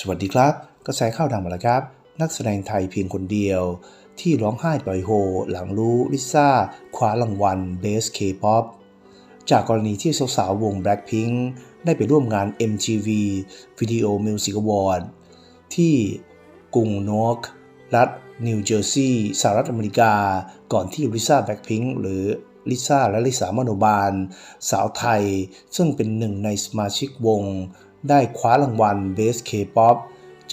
สวัสดีครับ กระแสข่าวดังมาแล้วครับ นักแสดงไทยเพียงคนเดียว ที่ร้องไห้ปล่อยโฮ หลังรู้ลิซ่าคว้ารางวัล Best K-pop จากกรณีที่สาวๆวง Blackpink ได้ไปร่วมงาน MTV Video Music Award ที่กรุงนอร์กรัฐนิวเจอร์ซีย์สหรัฐอเมริกา ก่อนที่ลิซ่าแบ็คพิงค์หรือลิซ่าและลิสามโนบาล สาวไทย ซึ่งเป็นหนึ่งในสมาชิกวง ได้คว้ารางวัล Best K-pop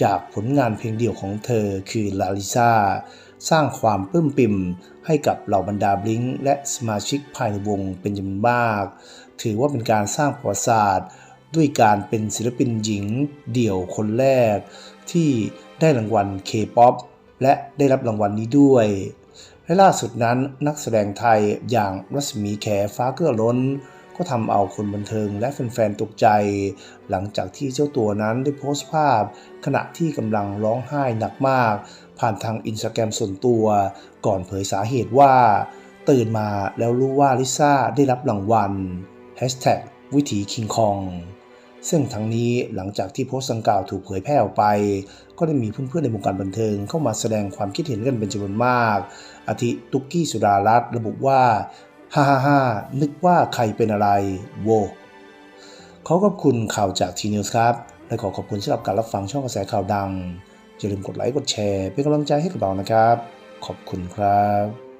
จากผลงานเพลงเดี่ยวของเธอคือ ลาลิซาสร้างความปลื้มปิ่มให้กับเหล่าบรรดาบลิงและสมาชิกภายในวงเป็นจำนวนมาก ถือว่าเป็นการสร้างประวัติศาสตร์ ด้วยการเป็นศิลปินหญิงเดี่ยวคนแรก ที่ได้รางวัล K-POP และได้รับรางวัลนี้ด้วย และล่าสุดนั้นนักแสดงไทยอย่างรัศมีแขฟ้าเกื้อล้น ก็ทำเอาคนบันเทิงและแฟนๆตกใจ หลังจากที่เจ้าตัวนั้นได้โพสต์ภาพ ขณะที่กำลังร้องไห้หนักมาก ผ่านทางอินสตาแกรมส่วนตัว ก่อนเผยสาเหตุว่า ตื่นมาแล้วรู้ว่าลิซ่าได้รับรางวัล Hashtag วิถีคิงคองซึ่งทั้งนี้หลังจากที่โพสต์ดังกล่าวถูกเผยแพร่ออกไป ก็ได้มีเพื่อนๆในวงการบันเทิงเข้ามาแสดงความคิดเห็นกันเป็นจำนวนมาก อาทิตุกกี้สุดารัตน์ระบุว่าฮ่า ฮ่าฮ่านึกว่าใครเป็นอะไร โวขอขอบคุณข่าวจากทีนิวส์ครับ และขอขอบคุณสำหรับการรับฟังช่องกระแสข่าวดัง อย่าลืมกดไลค์กดแชร์ เป็นกำลังใจให้กับเรานะครับ ขอบคุณครับ